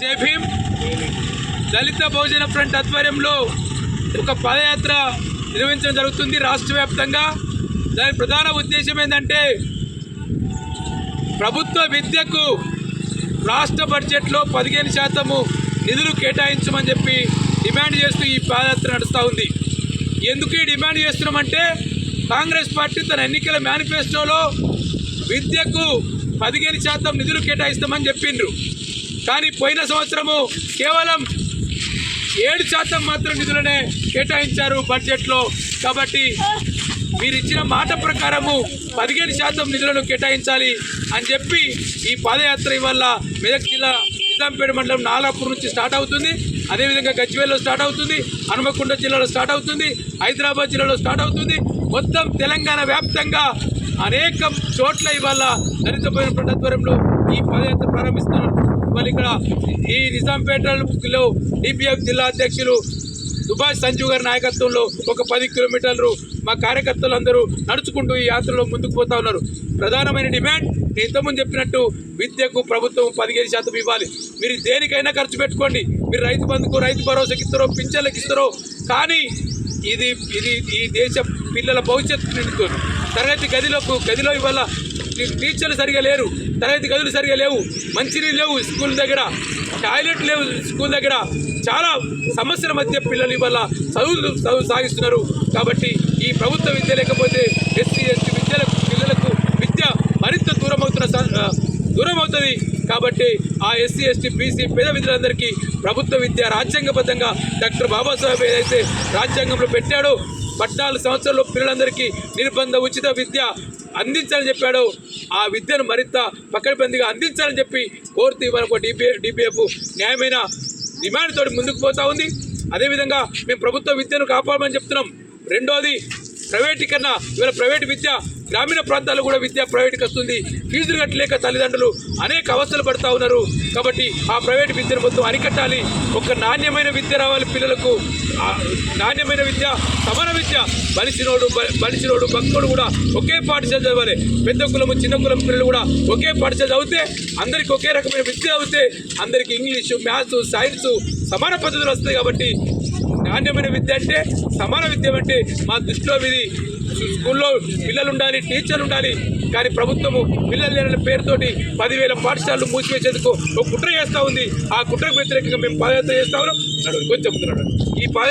జై దళిత బహుజన ఫ్రంట్ ఆధ్వర్యంలో ఒక పాదయాత్ర నిర్వహించడం జరుగుతుంది రాష్ట్ర వ్యాప్తంగా. దాని ప్రధాన ఉద్దేశం ఏంటంటే ప్రభుత్వ విద్యకు రాష్ట్ర బడ్జెట్లో పదిహేను శాతము నిధులు కేటాయించమని చెప్పి డిమాండ్ చేస్తూ ఈ పాదయాత్ర నడుస్తూ ఉంది. ఎందుకు ఈ డిమాండ్ చేస్తున్నామంటే కాంగ్రెస్ పార్టీ తన ఎన్నికల మేనిఫెస్టోలో విద్యకు పదిహేను శాతం నిధులు కేటాయిస్తామని చెప్పిండ్రు. కానీ పోయిన సంవత్సరము కేవలం ఏడు శాతం మాత్రం నిధులనే కేటాయించారు బడ్జెట్లో. కాబట్టి మీరు ఇచ్చిన మాట ప్రకారము పదిహేను శాతం నిధులను కేటాయించాలి అని చెప్పి ఈ పాదయాత్ర వల్ల మెదక్ జిల్లా నిజాంపేట మండలం నాలాపూర్ నుంచి స్టార్ట్ అవుతుంది. అదేవిధంగా గజ్వేల్లో స్టార్ట్ అవుతుంది. హనుమకొండ జిల్లాలో స్టార్ట్ అవుతుంది. హైదరాబాద్ జిల్లాలో స్టార్ట్ అవుతుంది. మొత్తం తెలంగాణ వ్యాప్తంగా అనేక చోట్ల ఇవాళ దళిత ఆధ్వర్యంలో ఈ పదయాత్ర ప్రారంభిస్తున్నారు. మరి ఇక్కడ ఈ నిజాంపేటలో డిపిఎఫ్ జిల్లా అధ్యక్షులు దుబాయ్ సంజీవ్ గారి నాయకత్వంలో ఒక పది కిలోమీటర్లు మా కార్యకర్తలు అందరూ నడుచుకుంటూ ఈ యాత్రలో ముందుకు పోతా ఉన్నారు. ప్రధానమైన డిమాండ్ నేను ఇంతకుముందు చెప్పినట్టు విద్యకు ప్రభుత్వం పదిహేను శాతం ఇవ్వాలి. మీరు దేనికైనా ఖర్చు పెట్టుకోండి. మీరు రైతు బంధుకు రైతు భరోసాకి ఇస్తారో పింఛన్లకు ఇస్తారో కానీ ఇది ఇది ఈ దేశ పిల్లల భవిష్యత్తు నిండుతుంది తరగతి గదిలోకి గదిలో ఇవాళ టీచర్లు సరిగా లేరు. తరగతి గదులు సరిగా లేవు. మంచినీళ్ళు లేవు స్కూల్ దగ్గర. టాయిలెట్ లేవు స్కూల్ దగ్గర. చాలా సమస్యల మధ్య పిల్లలు ఇవాళ చదువులు చదువు సాగిస్తున్నారు. కాబట్టి ఈ ప్రభుత్వ విద్య లేకపోతే ఎస్సీ ఎస్టీ విద్యలకు పిల్లలకు విద్య మరింత దూరం అవుతున్న దూరం అవుతుంది కాబట్టి ఆ ఎస్సీ ఎస్టీ బీసీ పేద విద్యలందరికీ ప్రభుత్వ విద్య రాజ్యాంగబద్ధంగా డాక్టర్ బాబాసాహెబ్ ఏదైతే రాజ్యాంగంలో పెట్టాడో పద్నాలుగు సంవత్సరంలో పిల్లలందరికీ నిర్బంధ ఉచిత విద్య అందించాలని చెప్పాడో. ఆ విద్యను మరింత పకడ్బందీగా అందించాలని చెప్పి కోరుతూ ఇవాళ ఒక డిపిఏ డిపిఎఫ్ న్యాయమైన డిమాండ్ తోటి ముందుకు పోతా ఉంది. అదేవిధంగా మేము ప్రభుత్వ విద్యను కాపాడమని చెప్తున్నాం. రెండోది ప్రైవేటీకరణ. ఇవాళ ప్రైవేట్ విద్య గ్రామీణ ప్రాంతాల్లో కూడా విద్య ప్రైవేట్కి వస్తుంది ఫీజులు కట్టలేక తల్లిదండ్రులు అనేక అవస్థలు పడతా ఉన్నారు. కాబట్టి ఆ ప్రైవేట్ విద్యను మొత్తం అరికట్టాలి. ఒక నాణ్యమైన విద్య రావాలి పిల్లలకు. నాణ్యమైన విద్య సమాన విద్య. బలిసినోడు బలిసినోడు భక్తుడు కూడా ఒకే పాఠశాల చదవాలి. పెద్ద కులము చిన్న కులం పిల్లలు కూడా ఒకే పాఠశాల చదివితే అందరికి ఒకే రకమైన విద్య చదివితే అందరికి ఇంగ్లీషు మ్యాథ్స్ సైన్స్ సమాన పద్ధతులు వస్తాయి కాబట్టి నాణ్యమైన విద్య అంటే సమాన విద్య అంటే మా దృష్టిలో ఇది స్కూల్లో పిల్లలు ఉండాలి టీచర్లు ఉండాలి కానీ ప్రభుత్వము పిల్లలు లేని పేరుతోటి పదివేల పాఠశాలలు మూసివేసేందుకు ఒక కుట్ర చేస్తూ ఉంది. ఆ కుట్రకు వ్యతిరేకంగా మేము పాదయాత్ర చేస్తా ఉన్నాం. కొంచెం ఈ పాద